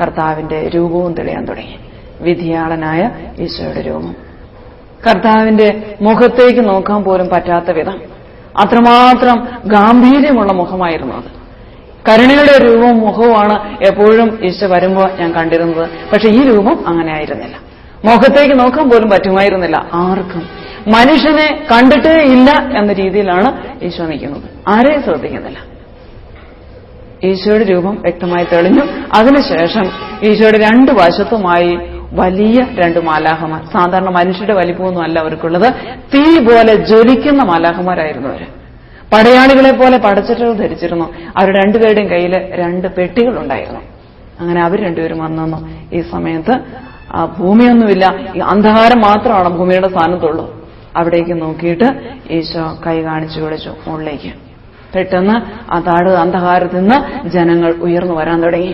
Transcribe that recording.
കർത്താവിന്റെ രൂപവും തെളിയാൻ തുടങ്ങി. വിധിയാളനായ ഈശോയുടെ രൂപം. കർത്താവിന്റെ മുഖത്തേക്ക് നോക്കാൻ പോലും പറ്റാത്ത വിധം. അത്രമാത്രം ഗാംഭീര്യമുള്ള മുഖമായിരുന്നു അത്. കരുണയുടെ രൂപവും മുഖവുമാണ് എപ്പോഴും ഈശോ വരുമ്പോൾ ഞാൻ കണ്ടിരുന്നത്. പക്ഷെ ഈ രൂപം അങ്ങനെ ആയിരുന്നില്ല. മുഖത്തേക്ക് നോക്കാൻ പോലും പറ്റുമായിരുന്നില്ല. ആർക്കും. മനുഷ്യനെ കണ്ടിട്ടേ ഇല്ല എന്ന രീതിയിലാണ് ഈശോ നിൽക്കുന്നത്. ആരെയും ശ്രദ്ധിക്കുന്നില്ല. ഈശോയുടെ രൂപം വ്യക്തമായി തെളിഞ്ഞു. അതിനുശേഷം ഈശോയുടെ രണ്ടു വശത്തുമായി വലിയ രണ്ട് മാലാഹമാർ സാധാരണ മനുഷ്യരുടെ വലിപ്പമൊന്നും അല്ല അവർക്കുള്ളത് തീ പോലെ ജ്വലിക്കുന്ന മാലാഹമാരായിരുന്നു അവർ. പടയാളികളെ പോലെ പടച്ചിട്ടുകൾ ധരിച്ചിരുന്നു. അവർ രണ്ടുപേരുടെയും കയ്യിൽ രണ്ട് പെട്ടികളുണ്ടായിരുന്നു. അങ്ങനെ അവർ രണ്ടുപേരും വന്നു ഈ സമയത്ത് ഭൂമിയൊന്നുമില്ല. ഈ അന്ധകാരം മാത്രമാണ് ഭൂമിയുടെ സ്ഥാനത്തുള്ളൂ. അവിടേക്ക് നോക്കിയിട്ട് ഈശോ കൈ കാണിച്ചു വിളിച്ചു മുകളിലേക്ക്. പെട്ടെന്ന് ആ താട് അന്ധകാരത്തിൽ നിന്ന് ജനങ്ങൾ ഉയർന്നു വരാൻ തുടങ്ങി.